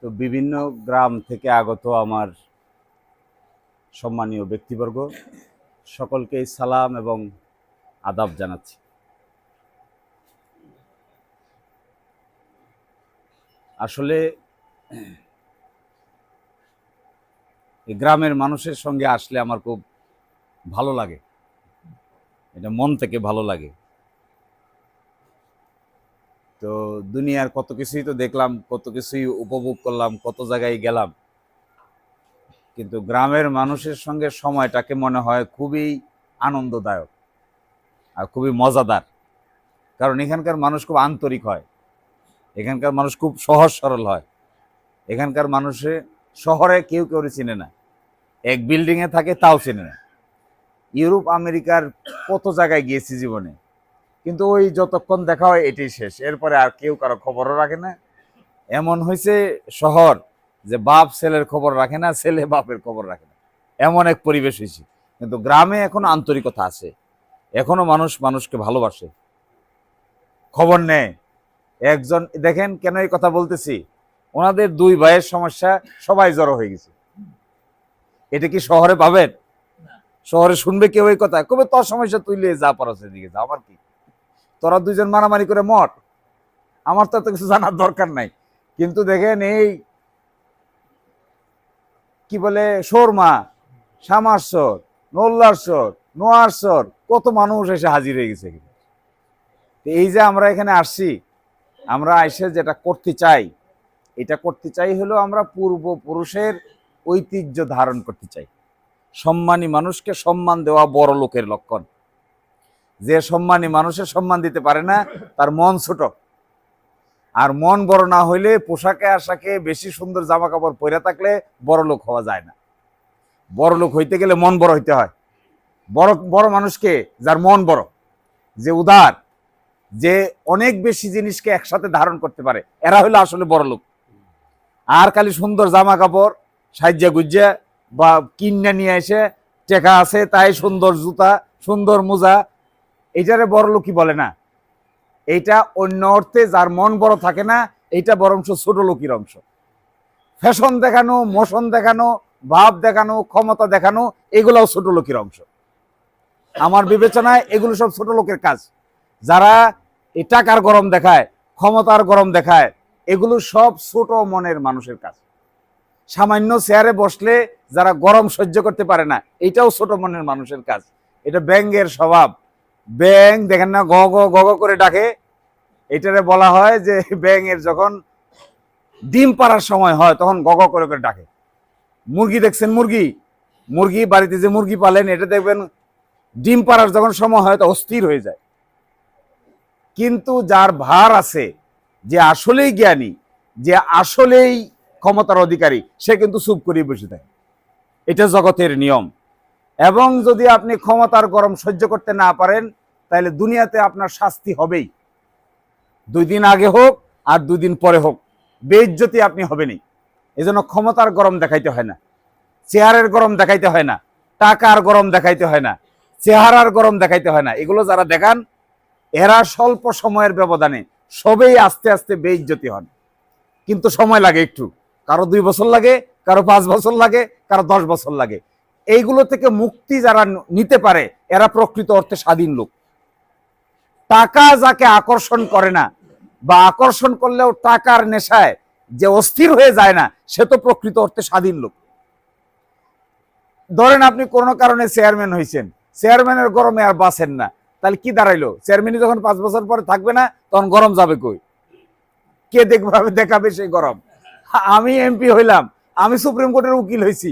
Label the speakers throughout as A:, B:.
A: তো বিভিন্ন গ্রাম থেকে আগত আমার সম্মানীয় ব্যক্তিবর্গ সকলকেই সালাম এবং আদাব জানাচ্ছি। আসলে গ্রামের মানুষের সঙ্গে আসলে আমার খুব ভালো লাগে। এটা মন থেকে ভালো লাগে। তো দুনিয়ার কত কিছুই তো দেখলাম, কত কিছুই উপভোগ করলাম, কত জায়গায় গেলাম। কিন্তু গ্রামের মানুষের সঙ্গে সময়টাকে মনে হয় খুবই আনন্দদায়ক আর খুবই মজাদার। কারণ এখানকার মানুষ খুব আন্তরিক হয়, এখানকার মানুষ খুব সহজ সরল হয়, এখানকার মানুষে শহরে কেউ কেউ চিনে না, এক বিল্ডিংয়ে থাকে তাও চেনে না। ইউরোপ, আমেরিকার কত জায়গায় গিয়েছি জীবনে কিন্তু ওই যতক্ষণ দেখা হয় এটাই শেষ। এরপরে আর কেউ কারও খবরও রাখে না। এমন হয়েছে শহর যে বাপ ছেলের খবর রাখে না ছেলে বাপের খবর রাখে না। এমন এক পরিবেশ হয়েছে। কিন্তু গ্রামে এখন আন্তরিকতা আছে। এখনও মানুষ মানুষকে ভালোবাসে। খবর নেয়। একজন দেখেন কেন এই কথা বলতেছি? ওনাদের দুই ভাইয়ের সমস্যা সবাই জড়ো হয়ে গেছে। এটা কি শহরে পাবেন? শহরে শুনবে কেউ এই কথা? কবে তোর সমস্যা তুই যা পারো সেদিকে যা আমার কি? তোরা দুইজন মারামারি করে মর। আমার তো কিছু জানার দরকার নাই। কিন্তু দেখেন এই কি বলে, শোরমা সামারসর নোল্লারসর নোয়ারসর কত মানুষ এসে হাজির হয়ে গেছে। তো এই যে আমরা এখানে আসছি, আমরা এসে যেটা করতে চাই, এটা করতে চাই হলো আমরা পূর্বপুরুষের ঐতিহ্য ধারণ করতে চাই। সম্মানী মানুষকে সম্মান দেওয়া বড় লোকের লক্ষণ। যে সম্মানী মানুষের সম্মান দিতে পারে না, তার মন ছোট। আর মন বড় না হইলে পোশাকে আশাকে বেশি সুন্দর জামা কাপড় পরে থাকলে বড় লোক হওয়া যায় না। বড় লোক হইতে গেলে মন বড় হইতে হয়। বড় বড় মানুষকে যার মন বড়, যে উদার, যে অনেক বেশি জিনিসকে একসাথে ধারণ করতে পারে, এরা হলো আসলে বড় লোক। আর খালি সুন্দর জামা কাপড় সাজ্জা গুজ্জা বা কিন্না নিয়ে এসে টেকা আছে, তাই সুন্দর জুতা, সুন্দর মোজা এইটারে বড় লোকই বলে না। এইটা অন্য অর্থে যার মন বড় থাকে না, এইটা বরংশ ছোট লোকের অংশ। ফ্যাশন দেখানো, মোশন দেখানো, ভাব দেখানো, ক্ষমতা দেখানো, এগুলোও ছোট লোকের অংশ। আমার বিবেচনায় এগুলো সব ছোট লোকের কাজ। যারা টাকার গরম দেখায়, ক্ষমতার গরম দেখায়, এগুলো সব ছোট মনের মানুষের কাজ। সামান্য চেয়ারে বসলে যারা গরম সহ্য করতে পারে না, এটাও ছোট মনের মানুষের কাজ। এটা ব্যাঙ্গের স্বভাব। ব্যাং, দেখেন না গ গ করে ডাকে। এটারে বলা হয় যে ব্যাঙের যখন ডিম পাড়ার সময় হয়, তখন গ গ করে করে ডাকে। মুরগি দেখছেন মুরগি? মুরগি, বাড়িতে যে মুরগি পালেন, এটা দেখবেন ডিম পাড়ার যখন সময় হয়, তো অস্থির হয়ে যায়। কিন্তু যার ভার আছে, যে আসলেই জ্ঞানী, যে আসলেই ক্ষমতার অধিকারী, সে কিন্তু চুপ করেই বসে থাকে। এটা জগতের নিয়ম। এবং যদি আপনি ক্ষমতার গরম সহ্য করতে না পারেন, তাহলে দুনিয়াতে আপনার শাস্তি হবেই। দুই দিন আগে হোক আর দুই দিন পরে হোক, বেইজ্জতি আপনি হবেনই। এজন্য ক্ষমতার গরম দেখাইতে হয় না চেয়ারের গরম দেখাইতে হয় না, টাকার গরম দেখাইতে হয় না, চেহারার গরম দেখাইতে হয় না। এগুলো যারা দেখান, এরা স্বল্প সময়ের ব্যবধানে সবেই আস্তে আস্তে বেইজ্জতি হন। কিন্তু সময় লাগে একটু। কারও দুই বছর লাগে, কারও পাঁচ বছর লাগে, কারও দশ বছর লাগে। এইগুলো থেকে মুক্তি যারা নিতে পারে, এরা প্রকৃত অর্থে স্বাধীন লোক। টাকা যাকে আকর্ষণ করে না, বা আকর্ষণ করলেও টাকার নেশায় যে অস্থির হয়ে যায় না, সে তো প্রকৃত অর্থে স্বাধীন লোক। ধরেন আপনি কোনো কারণে চেয়ারম্যান হয়েছেন চেয়ারম্যানের গরমে আর বাঁচেন না, তাহলে কি দাঁড়াইলো? চেয়ারম্যানই যখন পাঁচ বছর পরে থাকবে না, তখন গরম যাবে কই? কে দেখবে দেখাবে সেই গরম। আমি এমপি হইলাম, আমি সুপ্রিম কোর্টের উকিল হয়েছি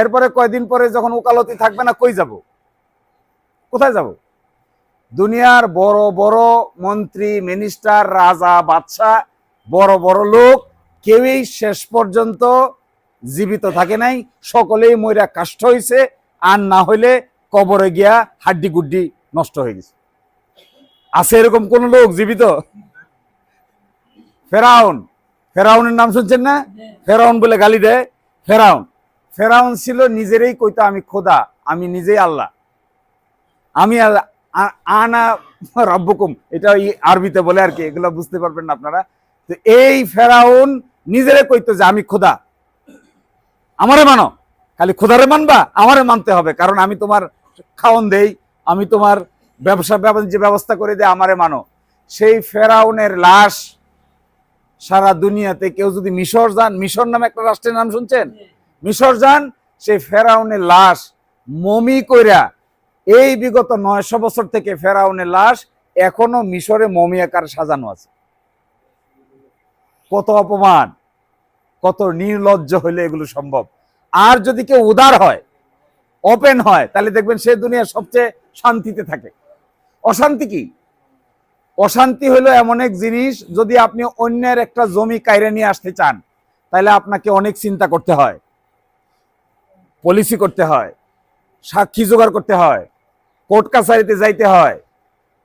A: এরপরে কয়দিন পরে যখন ওকালতি থাকবে না কই যাব? কোথায় যাব? দুনিয়ার বড় বড় মন্ত্রী মিনিস্টার রাজা বাদশাহ বড় বড় লোক কেউই শেষ পর্যন্ত জীবিত থাকে নাই। সকলেই ময়রা কাষ্ট হয়েছে আর না হইলে কবরে গিয়া হাড্ডি গুড্ডি নষ্ট হয়ে গেছে। আছে এরকম কোন লোক জীবিত? ফেরাউন। ফেরাউনের নাম শুনছেন না? ফেরাউন বলে গালি দেয়। ফেরাউন। ফেরাউন ছিল নিজেরই কইতো, আমি খোদা, আমি নিজেই আল্লাহ। আমি আনা রব্বকুম। এটা ওই আরবিতে বলে আর কি, এগুলো বুঝতে পারবেন না আপনারা। তো এই ফেরাউন নিজেরে কইতো যে, আমি খোদা। আমারে মানো। খালি খোদারে মানবা, আমারে মানতে হবে। কারণ আমি তোমার খাওন দেই, আমি তোমার ব্যবসা, বাণিজ্য ব্যবস্থা করে দেই, আমারে মানো। সেই ফেরাউনের লাশ সারা দুনিয়াতে কেউ যদি মিশর যান, মিশর নামে একটা রাষ্ট্রের নাম শুনছেন? মিশর যান, সেই ফেরাউনের লাশ মমি কইরা এই বিগত নয়শো বছর থেকে ফেরাউনের লাশ এখনও মিশরে মমি আকার সাজানো আছে। কত অপমান, কত নির্লজ্জ হইলে এগুলো সম্ভব। আর যদি কেউ উদার হয় ওপেন হয়, তাহলে দেখবেন সে দুনিয়ার সবচেয়ে শান্তিতে থাকে। অশান্তি কি? অশান্তি হলো এমন এক জিনিস, যদি আপনি অন্যের একটা জমি কাইরে নিয়ে আসতে চান, তাহলে আপনাকে অনেক চিন্তা করতে হয়। পলিসি করতে হয়, সাক্ষী জোগাড় করতে হয়, কোর্ট কাছারিতে যাইতে হয়,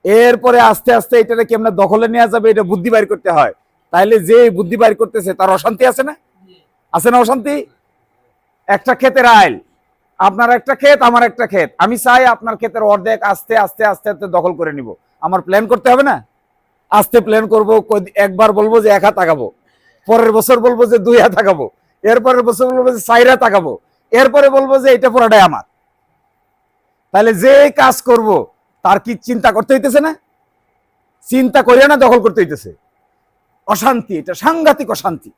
A: এরপরে আস্তে আস্তে এটাকে কেমন দখলে নেওয়া যাবে, এটা বুদ্ধি বাইর করতে হয়। তাইলে যে বুদ্ধি বাইর করতেছে, তার অশান্তি আছে না? আছে না অশান্তি? একটা ক্ষেতের আইল, আপনার একটা ক্ষেত, আমার একটা ক্ষেত। আমি চাই আপনার ক্ষেতের অর্ধেক আস্তে আস্তে আস্তে আস্তে দখল করে নিব। আমার প্ল্যান করতে হবে না? আস্তে প্ল্যান করব একবার বলব যে এক হাত আগাবো, পরের বছর বলব যে দুই হাত আগাবো, এরপরের বছর বলব যে হাত আগাবো। এরপরে বলব যে এটা পুরাটাই আমার। তাহলে যে কাজ করব, তার কি চিন্তা করতে হইতেছে না? চিন্তা করিয়া না, দখল করতে হইতেছে। অশান্তি, এটা সাংঘাতিক অশান্তি।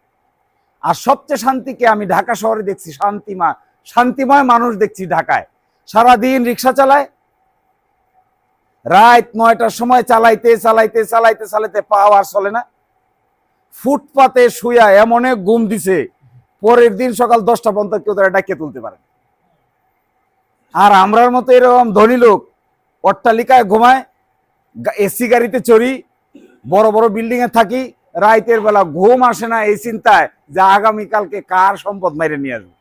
A: আর সবচেয়ে শান্তিকে আমি ঢাকা শহরে দেখছি, শান্তিমা, শান্তিময় মানুষ দেখছি ঢাকায়। সারাদিন রিক্সা চালায়। রাত নয়টার সময় চালাইতে চালাইতে চালাইতে চালাইতে পাও আর চলে না। ফুটপাতে শুয়া এমন ঘুম দিছে পরের দিন সকাল দশটা পর্যন্ত কেউ তারা ডাকিয়ে তুলতে পারে আর আমরার মতো এরকম ধনী লোক, অট্টালিকায় ঘুমায় এসি গাড়িতে চড়ি, বড় বড় বিল্ডিং এ থাকি, রাইতের বেলা ঘুম আসে না এই চিন্তায় যে আগামীকালকে কার সম্পদ মাইরে নিয়ে আসবে।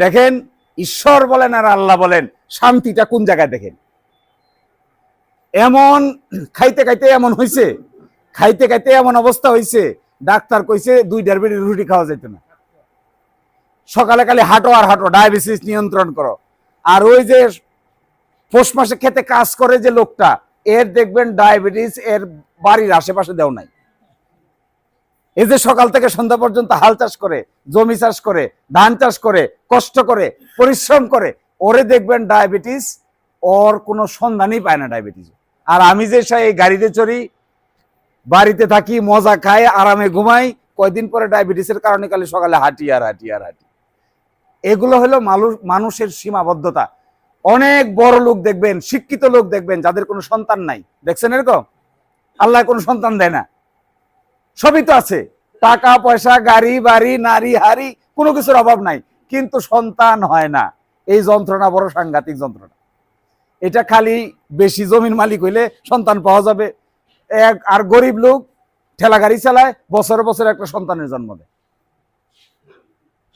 A: দেখেন, ঈশ্বর বলেন আর আল্লাহ বলেন, শান্তিটা কোন জায়গায় দেখেন? এমন, খাইতে খাইতে এমন হয়েছে খাইতে খাইতে এমন অবস্থা হয়েছে ডাক্তার কইছে দুই বেড়ি রুটি খাওয়া যেত না। সকালে কালে হাঁটো আর হাঁটো, ডায়াবেটিস নিয়ন্ত্রণ করো। আর ওই যে পৌষ মাসে খেতে কাজ করে যে লোকটা, এর দেখবেন ডায়াবেটিস এর বাড়ির আশেপাশে দেও নাই। এই যে সকাল থেকে সন্ধ্যা পর্যন্ত হাল চাষ করে, জমি চাষ করে, ধান চাষ করে, কষ্ট করে, পরিশ্রম করে, ওরে দেখবেন ডায়াবেটিস, ওর কোনো সন্ধানই পায় না ডায়াবেটিস। আর আমি যে এই গাড়িতে চড়ি বাড়িতে থাকি, মজা খাই, আরামে ঘুমাই, কয়দিন পরে ডায়াবেটিসের কারণে কালে সকালে হাঁটি আর হাঁটি আর হাঁটি। এগুলো হলো মানুষ, মানুষের সীমাবদ্ধতা। অনেক বড় লোক দেখবেন, শিক্ষিত লোক দেখবেন, যাদের কোনো সন্তান নাই। দেখছেন এরকম? আল্লাহ কোনো সন্তান দেয় না। সবই তো আছে। টাকা, পয়সা, গাড়ি, বাড়ি, নারী হারি কোনো কিছুর অভাব নাই। কিন্তু সন্তান হয় না। এই যন্ত্রণা বড় সাংঘাতিক যন্ত্রণা। এটা খালি বেশি জমির মালিক হইলে সন্তান পাওয়া যাবে। আর গরিব লোক ঠেলা গাড়ি চালায়, বছরে বছরে একটা সন্তানের জন্ম দেয়।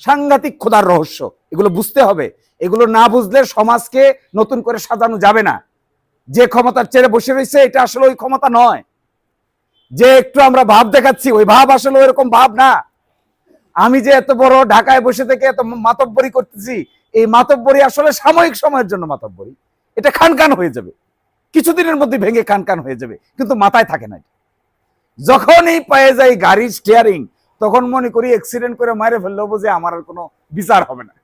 A: সাংঘাতিক খোদার রহস্য, এগুলো বুঝতে হবে। এগুলো না বুঝলে সমাজকে নতুন করে সাজানো যাবে না। যে ক্ষমতার চেড়ে বসে রয়েছে, এটা আসলে ওই ক্ষমতা নয়। যে একটু আমরা ভাব দেখাচ্ছি, ওই ভাব আসলে ওইরকম ভাব না। আমি যে এত বড় ঢাকায় বসে থেকে এত মাতব্বরি করতেছি, এই মাতব্বরি আসলে সাময়িক সময়ের জন্য মাতব্বরি। এটা খান খান হয়ে যাবে। কিছুদিনের মধ্যে ভেঙে খান খান হয়ে যাবে, কিন্তু মাথায় থাকে না যখনই পেয়ে যাই গাড়ির স্টিয়ারিং তখন মনে করি অ্যাক্সিডেন্ট করে মারে ফেললেও বুঝে আমার আর কোনো বিচার হবে না।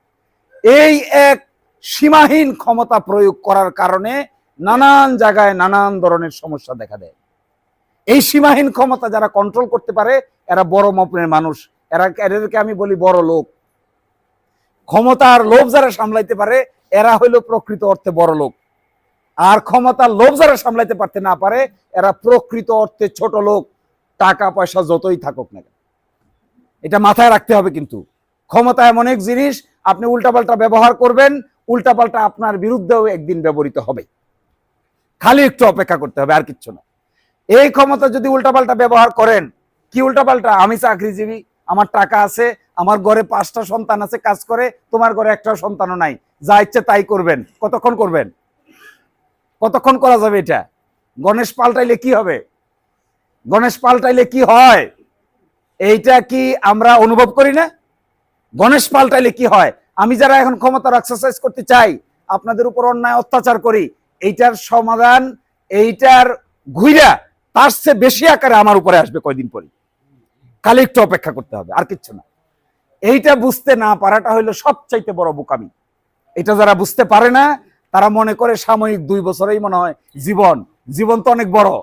A: এই এক সীমাহীন ক্ষমতা প্রয়োগ করার কারণে নানান জায়গায় নানান ধরনের সমস্যা দেখা দেয়। এই সীমাহীন ক্ষমতা যারা কন্ট্রোল করতে পারে, এরা বড় মাপের মানুষ। এরা, এদেরকে আমি বলি বড় লোক। ক্ষমতার লোভ যারা সামলাইতে পারে, এরা হইল প্রকৃত অর্থে বড় লোক। আর ক্ষমতার লোভ যারা সামলাইতে পারতে না পারে, এরা প্রকৃত অর্থে ছোট লোক, টাকা, পয়সা যতই থাকুক না এটা মাথায় রাখতে হবে কিন্তু। ক্ষমতা এমন এক জিনিস, আপনি উল্টাপাল্টা ব্যবহার করবেন, উল্টাপাল্টা আপনার বিরুদ্ধেও একদিন ব্যবহৃত হবে। খালি একটু অপেক্ষা করতে হবে, আর কিচ্ছু না। এই ক্ষমতা যদি উল্টাপাল্টা ব্যবহার করেন, কি উল্টাপাল্টা? আমি চাকরিজীবী, আমার টাকা আছে, আমার ঘরে পাঁচটা সন্তান আছে, কাজ করে, তোমার ঘরে একটা সন্তানও নাই। যা ইচ্ছে তাই করবেন, কতক্ষণ করবেন? কতক্ষণ করা যাবে এটা? গণেশ পাল্টাইলে কি হবে? গণেশ পাল্টাইলে কি হয়? এইটা কি আমরা অনুভব করি না? গণেশ পাল্টাইলে কি হয়? আমি যারা এখন ক্ষমতার এক্সারসাইজ করতে চাই, আপনাদের উপর অন্যায় অত্যাচার করি, এইটার সমাধান, এইটার ঘুইরা তার চেয়ে বেশি আকারে আমার উপরে আসবে কয়দিন পরে কালে একটু অপেক্ষা করতে হবে, আর কিচ্ছু না। এইটা বুঝতে না পারাটা হইল সবচাইতে বড় বোকামি। এটা যারা বুঝতে পারে না তারা মনে করে সাময়িক দুই বছরেই মনে হয় জীবন। জীবন তো অনেক বড়।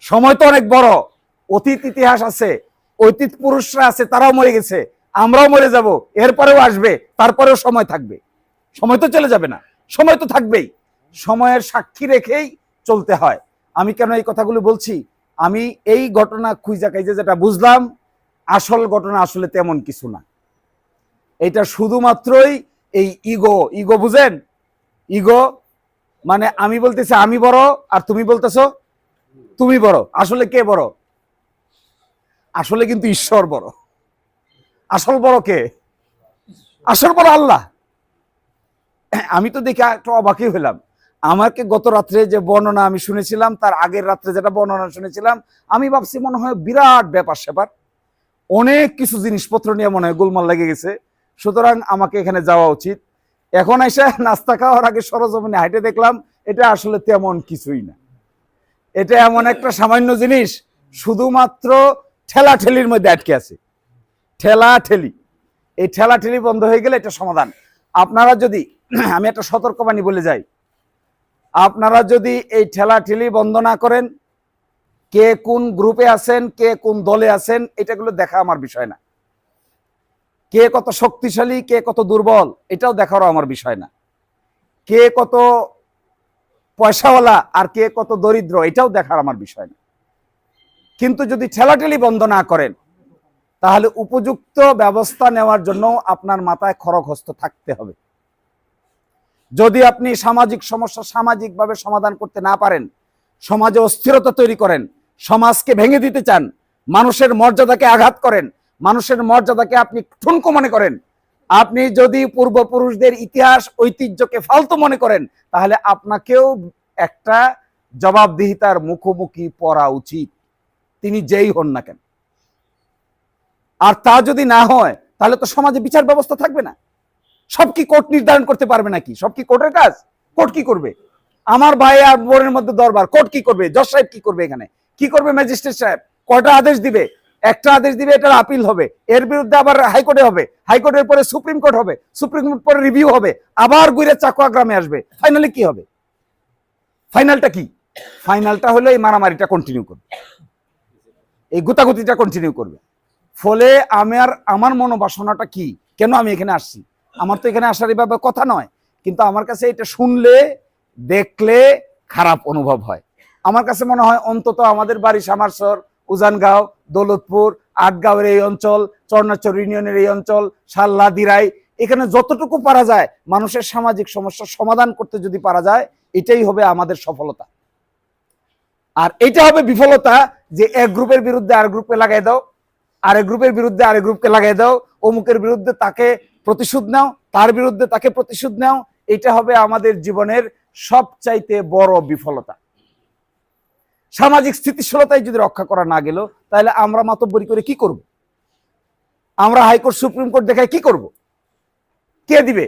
A: সময় তো অনেক বড়। অতীত ইতিহাস আছে। অতীত পুরুষরা আছে, তারাও মরে গেছে। আমরাও মরে যাব। এরপরেও আসবে। তারপরেও সময় থাকবে। সময় তো চলে যাবে না। সময় তো থাকবেই। সময়ের সাক্ষী রেখেই চলতে হয়। আমি কেন এই কথাগুলো বলছি? আমি এই ঘটনা খুঁজা খাইজে যেটা বুঝলাম, আসল ঘটনা আসলে তেমন কিছু না। এটা শুধুমাত্রই এই ইগো। ইগো বুঝেন? ইগো মানে আমি বলতেছি, আমি বড় আর তুমি বলতেছো, তুমি বড়। আসলে কে বড়? আসলে কিন্তু ঈশ্বর বড়। আসল বড় কে? আসল বড় আল্লাহ। আমি তো দেখে একটু অবাকই হলাম। আমাকে গত রাত্রে যে বর্ণনা আমি শুনেছিলাম, তার আগের রাত্রে যেটা বর্ণনা শুনেছিলাম, আমি ভাবছি মনে হয় বিরাট ব্যাপার স্যাপার। অনেক কিছু জিনিসপত্র নিয়ে মনে হয় গোলমাল লেগে গেছে। সুতরাং আমাকে এখানে যাওয়া উচিত। এখন এসে নাস্তা খাওয়ার আগে সরজমিনে হাইটে দেখলাম, এটা আসলে তেমন কিছুই না। এটা এমন একটা সামান্য জিনিস, শুধুমাত্র ঠেলা ঠেলির মধ্যে আটকে আছে। ঠেলা ঠেলি এই ঠেলা ঠেলি বন্ধ হয়ে গেলে এটা সমাধান। আপনারা যদি, আমি একটা সতর্কবাণী বলে যাই। আপনারা যদি এই ঠেলা ঠেলি বন্ধ না করেন, কে কোন গ্রুপে আছেন, কে কোন দলে আছেন, এটাগুলো দেখা আমার বিষয় না। কে কত শক্তিশালী, কে কত দুর্বল, এটাও দেখারও আমার বিষয় না। কে কত পয়সাওয়ালা আর কে কত দরিদ্র, এটাও দেখার আমার বিষয় না। কিন্তু যদি ঠেলাঠেলি বন্ধ না করেন, তাহলে উপযুক্ত ব্যবস্থা নেওয়ার জন্য আপনার মাথায় খড়গহস্ত থাকতে হবে। যদি আপনি সামাজিক সমস্যা সামাজিকভাবে সমাধান করতে না পারেন, সমাজে অস্থিরতা তৈরি করেন, সমাজকে ভেঙে দিতে চান, মানুষের মর্যাদাকে আঘাত করেন মানুষের মর্যাদাকে আপনি ঠুনকো মনে করেন। আপনি যদি পূর্বপুরুষদের ইতিহাস, ঐতিহ্যকে ফালতু মনে করেন, তাহলে আপনাকেও একটা জবাবদিহিতার মুখোমুখি পড়া উচিত। তিনি যেই হন না কেন। আর তা যদি না হয়, তাহলে তো সমাজে বিচার ব্যবস্থা থাকবে না। সব কি কোর্ট নির্ধারণ করতে পারবে নাকি? সব কি কোর্টের কাজ? কোর্ট কি করবে? আমার ভাই আর বোনের মধ্যে দরবার, কোর্ট কি করবে? জজ সাহেব কি করবে এখানে? কি করবে ম্যাজিস্ট্রেট সাহেব? কয়টা আদেশ দিবে? একটা আদেশ দিবে, এটার আপিল হবে। এর বিরুদ্ধে আবার হাইকোর্টে হবে। হাইকোর্টের পরে সুপ্রিম কোর্ট হবে। সুপ্রিম কোর্ট পরে রিভিউ হবে। আবার গুইরে চাকুয়া গ্রামে আসবে। ফাইনালি কি হবে? ফাইনালটা কি? ফাইনালটা হলো এই মারামারিটা কন্টিনিউ করবে। এই গুতাগুতিটা কন্টিনিউ করবে। ফলে আমার আমার মনোবাসনাটা কি? কেন আমি এখানে আসছি? আমার তো এখানে আসার এভাবে কথা নয়। কিন্তু আমার কাছে এটা শুনলে, দেখলে খারাপ অনুভব হয়। আমার কাছে মনে হয় অন্তত আমাদের বাড়ি, সামারসর, উজানগাঁও দৌলতপুর, আটগাঁওয়ের এই অঞ্চল চরনাচর ইউনিয়নের এই অঞ্চল, সাল্লা, দিরাই, এখানে যতটুকু পারা যায় মানুষের সামাজিক সমস্যার সমাধান করতে যদি পারা যায়, এটাই হবে আমাদের সফলতা। আর এটা হবে বিফলতা যে এক গ্রুপের বিরুদ্ধে আর গ্রুপে লাগাই দাও, আরেক গ্রুপের বিরুদ্ধে আরেক গ্রুপকে লাগাই দাও, অমুকের বিরুদ্ধে তাকে প্রতিশোধ নাও, তার বিরুদ্ধে তাকে প্রতিশোধ নাও, এটা হবে আমাদের জীবনের সবচাইতে বড় বিফলতা। সামাজিক স্থিতিশীলতায় যদি রক্ষা করা না গেল, তাহলে আমরা মাতব্বরি করে কি করব? আমরা হাইকোর্ট, সুপ্রিম কোর্ট দেখায় কি করব? কে দিবে?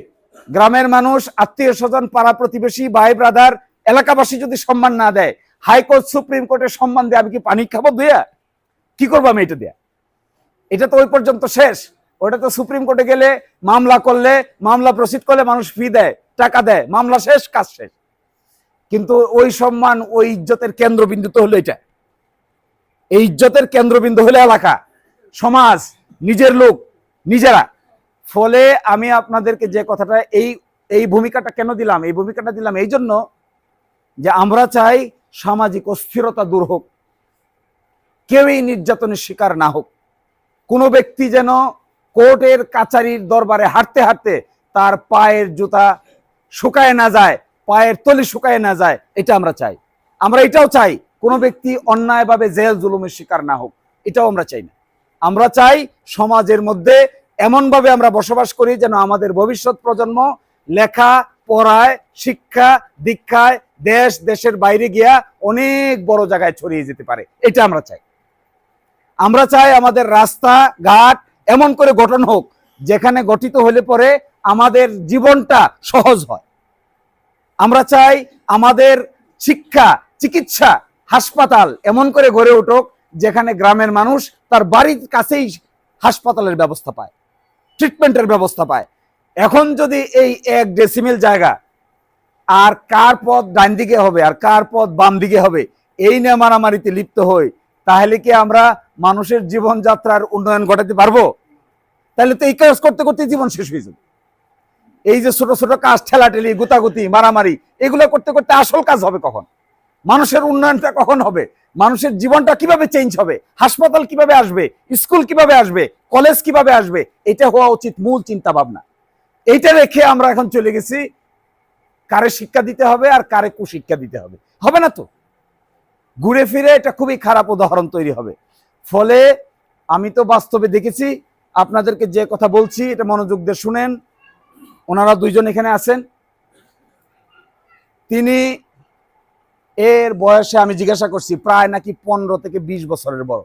A: গ্রামের মানুষ, আত্মীয় স্বজন, পাড়া প্রতিবেশী, ভাই ব্রাদার এলাকাবাসী যদি সম্মান না দেয়, হাইকোর্ট, সুপ্রিম কোর্টের সম্মান দিয়ে, আমি কি পানি খাব দুয়া কি করব আমি এটা দেয়া? এটা তো ওই পর্যন্ত শেষ। ওটা তো সুপ্রিম কোর্টে গেলে মামলা করলে, মামলা প্রসিড করলে মানুষ ফি দেয়, টাকা দেয়, মামলা শেষ, কাজ শেষ। কিন্তু ওই সম্মান, ওই ইজ্জতের কেন্দ্রবিন্দু তো হলো এটা। এই ইজ্জতের কেন্দ্রবিন্দু হলো এলাকা, সমাজ, নিজের লোক, নিজেরা। ফলে আমি আপনাদেরকে যে কথাটা, এই এই ভূমিকাটা কেন দিলাম, এই ভূমিকাটা দিলাম এই জন্য যে আমরা চাই সামাজিক অস্থিরতা দূর হোক, কেউই নির্যাতনের শিকার না হোক। কোনো ব্যক্তি যেন কোর্টের কাচারির দরবারে হাঁটতে হাঁটতে তার পায়ের জুতা শুকায় না যায় পায়ের তলি শুকায় না যায়, এটা আমরা চাই। আমরা এটাও চাই, কোনো ব্যক্তি অন্যায়ভাবে জেল জুলুমের শিকার না হোক, এটাও আমরা চাই না। আমরা চাই সমাজের মধ্যে এমনভাবে আমরা বসবাস করি যেন আমাদের ভবিষ্যৎ প্রজন্ম লেখা, পড়ায়, শিক্ষা, দীক্ষায় দেশ, দেশের বাইরে গিয়া অনেক বড় জায়গায় ছড়িয়ে যেতে পারে, এটা আমরা চাই। আমরা চাই আমাদের রাস্তা, ঘাট এমন করে গঠন হোক, যেখানে গঠিত হলে পরে আমাদের জীবনটা সহজ হয়। আমরা চাই আমাদের শিক্ষা, চিকিৎসা, হাসপাতাল এমন করে গড়ে উঠুক যেখানে গ্রামের মানুষ তার বাড়ির কাছেই হাসপাতালের ব্যবস্থা পায় ট্রিটমেন্টের ব্যবস্থা পায়। এখন যদি এই এক ডেসিমেল জায়গা, আর কার পথ ডান দিকে হবে, আর কার পথ বাম দিকে হবে, এই নিয়ে মারামারিতে লিপ্ত হই, তাহলে কি আমরা মানুষের জীবনযাত্রার উন্নয়ন ঘটাতে পারব? তাহলে তো এই কাজ করতে করতে জীবন শেষ হয়ে যাবে। এই যে ছোট ছোট কাজ, ঠেলাঠেলি, গুতাগুতি, মারামারি, এগুলো করতে করতে আসল কাজ হবে কখন? মানুষের উন্নয়নটা কখন হবে? মানুষের জীবনটা কীভাবে চেঞ্জ হবে? হাসপাতাল কীভাবে আসবে? স্কুল কীভাবে আসবে? কলেজ কীভাবে আসবে? এটা হওয়া উচিত মূল চিন্তা ভাবনা এইটা রেখে আমরা এখন চলে গেছি, কারে শিক্ষা দিতে হবে আর কারে কুশিক্ষা দিতে হবে। হবে না তো? ঘুরে ফিরে এটা খুবই খারাপ উদাহরণ তৈরি হবে। ফলে আমি তো বাস্তবে দেখেছি, আপনাদেরকে যে কথা বলছি, এটা মনোযোগ দিয়ে শুনেন ওনারা দুইজন এখানে আছেন। তিনি এর বয়সে আমি জিজ্ঞাসা করছি, প্রায় নাকি পনেরো থেকে বিশ বছরের বড়।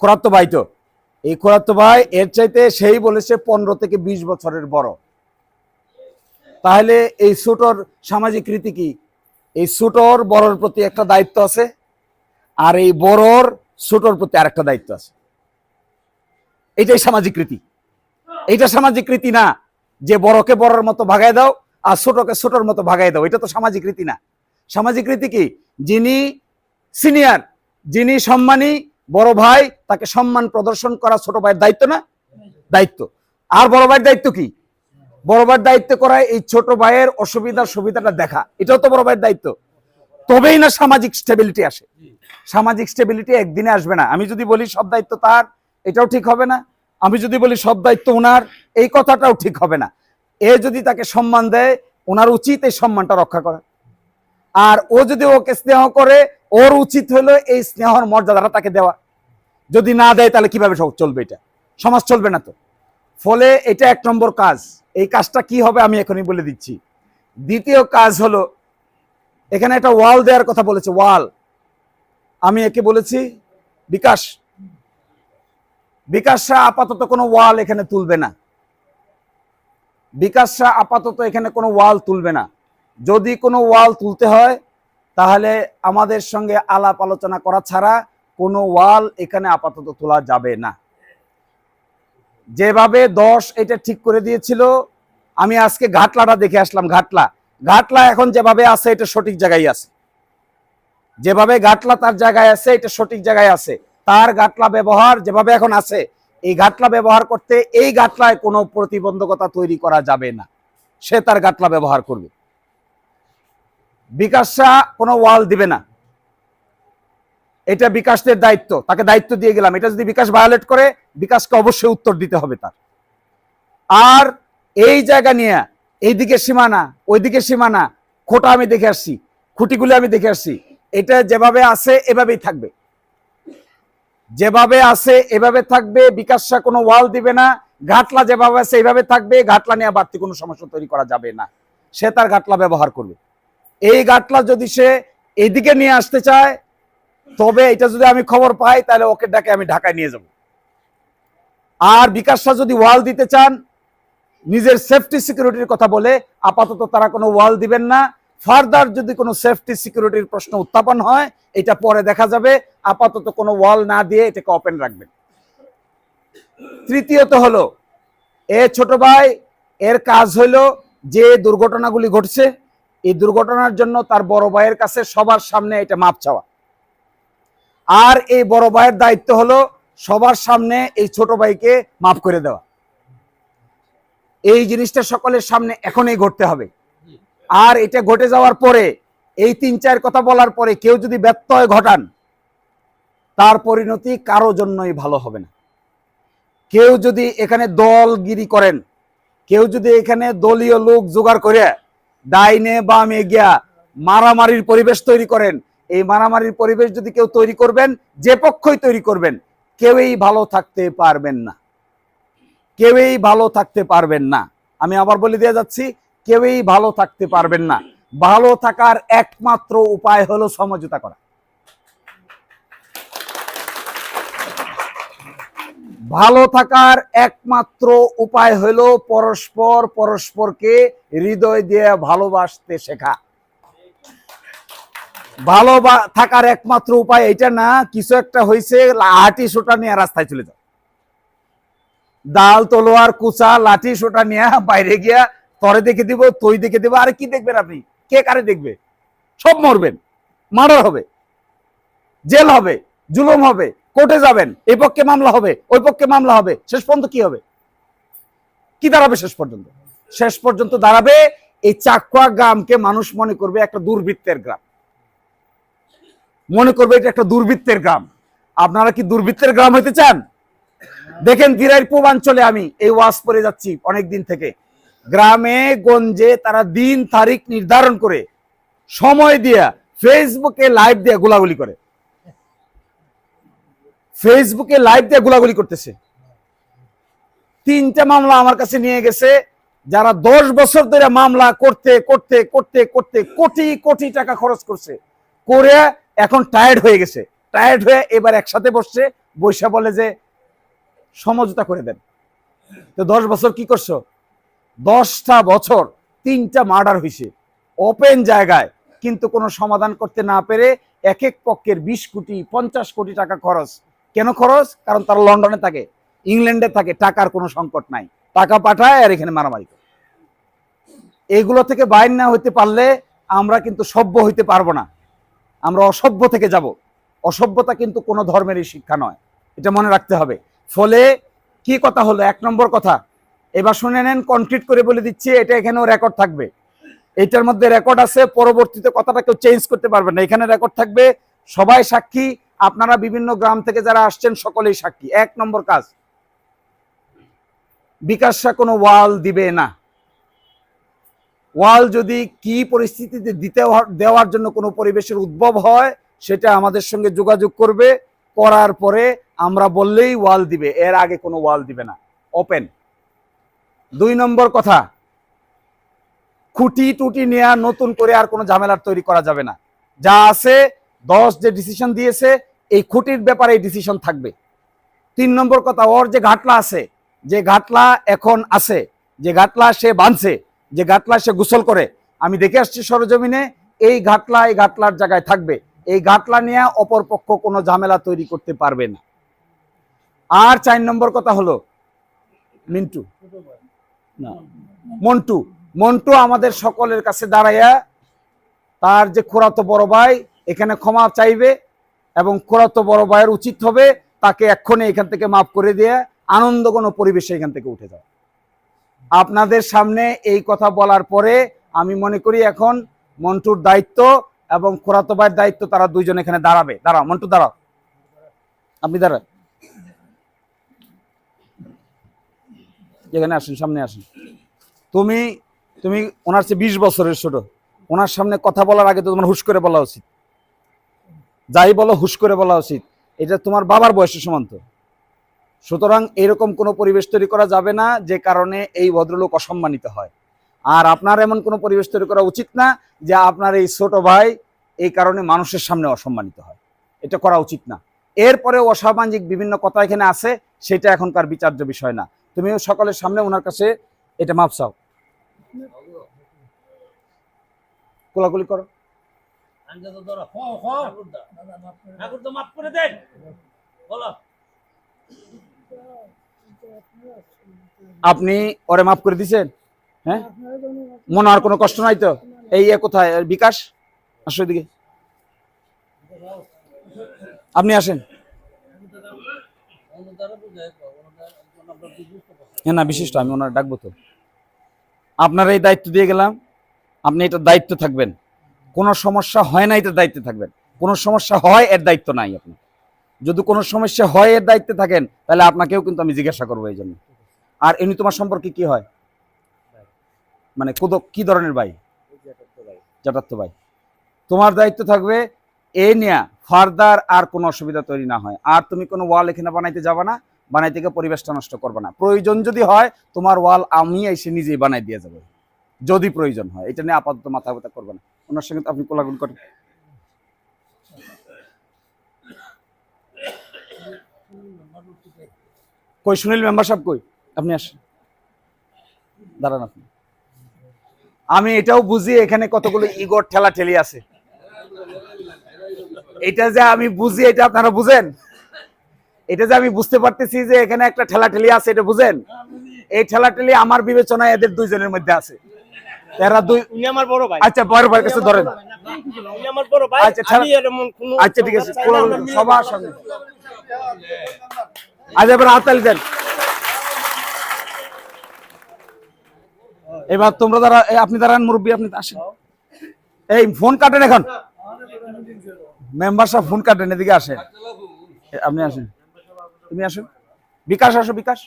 A: খোরাত্ত ভাই তো? এই খোরাত্ত ভাই এর চাইতে সেই বলেছে পনেরো থেকে বিশ বছরের বড়। তাহলে এই ছোটর সামাজিক রীতি কি? এই ছোটর বড়র প্রতি একটা দায়িত্ব আছে, আর এই বড়র ছোটর প্রতি আরেকটা দায়িত্ব আছে। এটাই সামাজিক রীতি। এইটা সামাজিক রীতি না। যে বড়কে বড়র মতো ভাগাই দাও আর ছোটকে ছোটর মতো ভাগাই দাও, এটা তো সামাজিক রীতি না। সামাজিক রীতি কি? যিনি সিনিয়র যিনি সম্মানী, বড় ভাই, তাকে সম্মান প্রদর্শন করা ছোট ভাইয়ের দায়িত্ব না? দায়িত্ব। আর বড় ভাইয়ের দায়িত্ব কি? বড় ভাইয়ের দায়িত্ব করায় এই ছোট ভাইয়ের অসুবিধা সুবিধাটা দেখা। এটাও তো বড় ভাইয়ের দায়িত্ব। তবেই না সামাজিক স্টেবিলিটি আসে। সামাজিক স্টেবিলিটি একদিনে আসবে না। আমি যদি বলি সব দায়িত্ব তার, এটাও ঠিক হবে না। আমি যদি বলি সব দায়িত্ব ওনার এই কথাটাও ঠিক হবে না। এ যদি তাকে সম্মান দেয় ওনার উচিত এই সম্মানটা রক্ষা করা। আর ও যদি ওকে স্নেহ করে, ওর উচিত হলো এই স্নেহর মর্যাদাটা তাকে দেওয়া। যদি না দেয়, তাহলে কীভাবে চলবে এটা? সমাজ চলবে না তো। ফলে এটা এক নম্বর কাজ। এই কাজটা কি হবে আমি এখনই বলে দিচ্ছি। দ্বিতীয় কাজ হলো, এখানে একটা ওয়াল দেওয়ার কথা বলেছে, ওয়াল। আমি একে বলেছি, বিকাশ বিকাশ শাহ আপাতত কোনো ওয়াল এখানে তুলবে না। বিকাশ শাহ আপাতত এখানে কোনো ওয়াল তুলবে না। যদি কোনো ওয়াল তুলতে হয়, তাহলে আমাদের সঙ্গে আলাপ আলোচনা করা ছাড়া কোনো ওয়াল এখানে আপাতত তোলা যাবে না। যেভাবে দশ এটা ঠিক করে দিয়েছিল, আমি আজকে ঘাটলাটা দেখে আসলাম, ঘাটলা। ঘাটলা এখন যেভাবে আছে, এটা সঠিক জায়গায় আছে। যেভাবে ঘাটলা তার জায়গায় আছে, এটা সঠিক জায়গায় আছে। তার গাটলা ব্যবহার যেভাবে এখন আছে, এই গাটলা ব্যবহার করতে এই গাটলায় কোনো প্রতিবন্ধকতা তৈরি করা যাবে না। সে তার গাটলা ব্যবহার করবে। বিকাশা কোনো ওয়াল দিবে না। এটা বিকাশদের দায়িত্ব, তাকে দায়িত্ব দিয়ে গেলাম। এটা যদি বিকাশ ভায়োলেট করে, বিকাশকে অবশ্যই উত্তর দিতে হবে তার। আর এই জায়গা নিয়ে, এইদিকে সীমানা, ওইদিকে সীমানা, খোটা আমি দেখে আসছি, খুঁটিগুলো আমি দেখে আসছি। এটা যেভাবে আছে, এভাবেই থাকবে। যেভাবে আছে, এভাবে থাকবে বিকাশা কোনো ওয়াল দিবে না, ঘাটলা যেভাবে আছে, এইভাবে থাকবে, ঘাটলা নিয়ে বাড়তি কোনো সমস্যা তৈরি করা যাবে না। সে তার ঘাটলা ব্যবহার করবে। এই ঘাটলা যদি সে এদিকে নিয়ে আসতে চায়, তবে এটা যদি আমি খবর পাই, তাহলে ওকে ডাকে আমি ঢাকায় নিয়ে যাব। আর বিকাশা যদি ওয়াল দিতে চান, নিজের সেফটি সিকিউরিটির কথা বলে, আপাতত তারা কোনো ওয়াল দিবেন না। ফার্দার যদি কোনো সেফটি সিকিউরিটির প্রশ্ন উত্থাপন হয়, এটা পরে দেখা যাবে। আপাতত কোনো ওয়াল না দিয়ে এটাকে ওপেন রাখবেন। তৃতীয়ত হলো, এ ছোট ভাই, এর কাজ হইল যে দুর্ঘটনাগুলি ঘটছে, এই দুর্ঘটনার জন্য তার বড় ভাইয়ের কাছে সবার সামনে এটা মাপ চাওয়া। আর এই বড় ভাইয়ের দায়িত্ব হলো সবার সামনে এই ছোট ভাইকে মাফ করে দেওয়া। এই জিনিসটা সকলের সামনে এখনই ঘটতে হবে। আর এটা ঘটে যাওয়ার পরে, এই তিন চার কথা বলার পরে কেউ যদি ব্যত্যয় ঘটান তার পরিণতি কারও জন্যই ভালো হবে না। কেউ যদি এখানে দলগিরি করেন, কেউ যদি এখানে দলীয় লোক জোগাড় করে, ডাইনে বামে গিয়া মারামারির পরিবেশ তৈরি করেন, এই মারামারির পরিবেশ যদি কেউ তৈরি করবেন, যে পক্ষই তৈরি করবেন, কেউই ভালো থাকতে পারবেন না। কেউই ভালো থাকতে পারবেন না। আমি আবার বলে দিয়ে যাচ্ছি, কেউই ভালো থাকতে পারবেন না। ভালো থাকার একমাত্র উপায় হলো সমঝোতা করা। ভালো থাকার একমাত্র উপায় হলো পরস্পর পরস্পরকে হৃদয় দিয়ে ভালোবাসতে শেখা। ভালো থাকার একমাত্র উপায় এটা না, কিছু একটা হয়েছে লাঠি সোটা নিয়ে রাস্তায় চলে যাও। ডাল, তলোয়ার, কুচা, লাঠি সোটা নিয়ে বাইরে গিয়া তরে দেখে দিব তৈ দেখে দিব, আর কি দেখবেন আপনি? কে কারে দেখবে? সব মরবেন, মার্ডার হবে, জেল হবে, জুলুম হবে কোর্টে যাবেন, এই পক্ষে মামলা হবে, ওই পক্ষে মামলা হবে, শেষ পর্যন্ত কি হবে? কি দাঁড়াবে শেষ পর্যন্ত? শেষ পর্যন্ত দাঁড়াবে এই চাকুয়া গ্রামকে মানুষ মনে করবে একটা দুর্বৃত্তের গ্রাম। মনে করবে এটা একটা দুর্বৃত্তের গ্রাম। আপনারা কি দুর্বৃত্তের গ্রাম হইতে চান? দেখেন দিরাইর পূর্বাঞ্চলে আমি এই ওয়াজ করে যাচ্ছি অনেক দিন থেকে। গ্রামে, গঞ্জে তারা দিন তারিখ নির্ধারণ করে সময় দিয়া ফেসবুকে লাইভ দিয়ে গোলাগুলি করে। ফেসবুকে লাইভ দিয়ে গোলাগুলি করতেছে। তিনটা মামলা আমার কাছে নিয়ে গেছে, যারা দশ বছর ধরে মামলা করতে করতে করতে করতে কোটি কোটি টাকা খরচ করছে, করে এখন টায়ার্ড হয়ে গেছে। টায়ার্ড হয়ে এবার একসাথে বসছে, বৈশা বলে যে, সমঝোতা করে দেন। তো দশ বছর কি করছ? দশটা বছর তিনটা মার্ডার হয়েছে ওপেন জায়গায়, কিন্তু কোনো সমাধান করতে না পেরে এক এক পক্ষের বিশ কোটি, পঞ্চাশ কোটি টাকা খরচ কেন খরচ? কারণ তারা লন্ডনে থাকে, ইংল্যান্ডে থাকে, টাকার কোনো সংকট নাই। টাকা পাঠায় আর এখানে মারামারি করে। এগুলো থেকে বাইর না হইতে পারলে আমরা কিন্তু সভ্য হইতে পারব না। আমরা অসভ্য থেকে যাব। অসভ্যতা কিন্তু কোনো ধর্মেরই শিক্ষা নয়। এটা মনে রাখতে হবে। ফলে কি কথা হলো? এক নম্বর কথা। এবার শুনে নেন কনক্রিট করে বলে দিচ্ছি, এটা এখানেও রেকর্ড থাকবে। এটার মধ্যে রেকর্ড আছে, পরবর্তীতে কথাটা কেউ চেঞ্জ করতে পারবে না। এখানে রেকর্ড থাকবে, সবাই সাক্ষী আপনারা বিভিন্ন গ্রাম থেকে যারা আসছেন, সকলেই সাক্ষী। এক নম্বর কাজ বিকাশা কোনো ওয়াল দিবে না। ওয়াল যদি কি পরিস্থিতিতে দিতে দেওয়ার জন্য কোনো পরিবেশের উদ্ভব হয়, সেটা আমাদের সঙ্গে যোগাযোগ করবে। করার পরে আমরা বললেই ওয়াল দিবে, এর আগে কোনো ওয়াল দিবে না। ওপেন দুই নম্বর কথা খুঁটি টুটি নেওয়া নতুন করে আর কোনো ঝামেলার তৈরি করা যাবে না। যা আছে দশ যে ডিসিশন দিয়েছে, এই খুঁটির ব্যাপারে এই ডিসিশন থাকবে। তিন নম্বর কথা, ওর যে ঘাটলা আছে, যে ঘাটলা এখন আছে, যে ঘাটলা সে বাঁধছে, যে ঘাটলা সে গোসল করে, আমি দেখে আসছি সরজমিনে, এই ঘাটলা এই ঘাটলার জায়গায় থাকবে। এই ঘাটলা নিয়ে অপর পক্ষ কোনো ঝামেলা তৈরি করতে পারবে না। আর চার নম্বর কথা হলো, মিন্টু। না, মন্টু। মন্টু আমাদের সকলের কাছে দাঁড়াইয়া, তার যে খোরাতো বড় ভাই এখানে ক্ষমা চাইবে এবং খোরাতো বড় ভাইয়ের উচিত হবে তাকে এক্ষণে এখান থেকে মাফ করে দিয়ে আনন্দঘন পরিবেশে এখান থেকে উঠে যাও। আপনাদের সামনে এই কথা বলার পরে আমি মনে করি এখন মন্টুর দায়িত্ব এবং খোরাতো ভাইয়ের দায়িত্ব তারা দুইজন এখানে দাঁড়াবে। দাঁড়াও, মন্টু দাঁড়াও। আপনি দাঁড়ান। এখানে আসুন, সামনে আসুন। তুমি তুমি, ওনার চেয়ে বিশ বছরের ছোট। ওনার সামনে কথা বলার আগে তো তোমার হুশ করে বলা উচিত। যাই বলো, হুশ করে বলা উচিত। এটা তোমার বাবার বয়সের সমান তো সুতরাং এরকম কোনো পরিবেশ তৈরি করা যাবে না যে কারণে এই ভদ্রলোক অসম্মানিত হয়। আর আপনার এমন কোনো পরিবেশ তৈরি করা উচিত না যে আপনার এই ছোট ভাই এই কারণে মানুষের সামনে অসম্মানিত হয়। এটা করা উচিত না। এরপরে অসামাজিক বিভিন্ন কথা এখানে আছে, সেটা এখনকার বিচার্য বিষয় না। তুমি সকলের সামনে ওনার কাছে এটা মাপ চাও। কোলাকুলি করো। আপনি ওরে মাফ করে দিছেন? হ্যাঁ? মনে আর কোনো কষ্ট নাই তো? এই কোথায়? বিকাশ? আসো এদিকে। আপনি আসেন। হ্যাঁ না, বিশিষ্ট, আমি ওনার ডাকবো তো। আপনার এই দায়িত্ব দিয়ে গেলাম। আপনি এটার দায়িত্ব থাকবেন। কোনো সমস্যা হয় না এটার দায়িত্বে থাকবেন। কোনো সমস্যা হয়, এর দায়িত্ব নাই আপনি যদি কোনো সমস্যা হয়, এর দায়িত্বে থাকেন, তাহলে আপনাকেও কিন্তু আমি জিজ্ঞাসা করব এই জন্য। আর এমনি তোমার সম্পর্কে কি হয়? মানে কি ধরনের ভাই? জাটাত্ত ভাই। তোমার দায়িত্ব থাকবে, এ নিয়ে ফার্দার আর কোনো অসুবিধা তৈরি না হয়। আর তুমি কোনো ওয়াল এখানে বানাইতে যাবে না, বানাইতে গিয়ে পরিবেশটা নষ্ট করবে না। প্রয়োজন যদি হয়, তোমার ওয়াল আমি এসে নিজেই বানাই দিয়ে যাব। যদি প্রয়োজন হয়, এটা নিয়ে আপাতত মাথা ব্যথা করবে না। ওনার সঙ্গে আপনি কোলাগুল করেন। কই, সুনীল মেম্বার সাহেব কই? আপনি আসেন। দাঁড়ান আপনি। আমি এটাও বুঝি এখানে কতগুলো ইগোর ঠেলা ঠেলি আছে। এটা যে আমি বুঝি, এটা আপনারা বুঝেন? এটা যে আমি বুঝতে পারতেছি যে এখানে একটা ঠেলাঠেলি আছে, এটা বুঝেন? এই ঠেলাঠেলি আমার বিবেচনায় এদের দুইজনের মধ্যে আছে। এরা দুই
B: উনি আমার বড় ভাই।
A: আচ্ছা বড় ভাইয়ের কাছে ধরেন।
B: উনি আমার বড় ভাই।
A: আচ্ছা, আচ্ছা ঠিক আছে সবার সঙ্গে। আজ এবার হাততালি দেন। এবার তোমরা দ্বারা আপনি দাঁড়ান মুরব্বী আপনি আসেন। এই ফোন কাটেন এখন। মেম্বার সাহেব ফোন কাটেন এদিকে আসেন। আপনি আসেন। তুমি আসেন। বিকাশ আসো বিকাশ।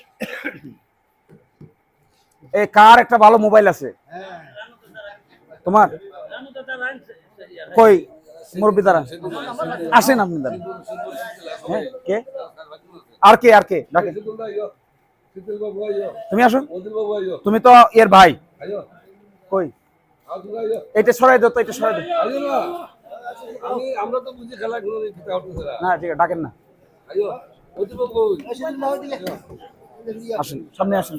A: এই কার একটা ভালো মোবাইল আছে? তোমার?
C: দাদা
A: কই? মুরব্বী দাঁড়ান আসেন আপনি দাঁড়ান হ্যাঁ কে? আর কে আর কে? ডাকেন। তুমি আসো। তুমি তো এর ভাই। কই? এটা সরাই দাও তো, এটা সরাই দাও।
D: আমরা তো বুঝি খেলা না,
A: ঠিক আছে, ডাকেন না। আসেন, সামনে আসেন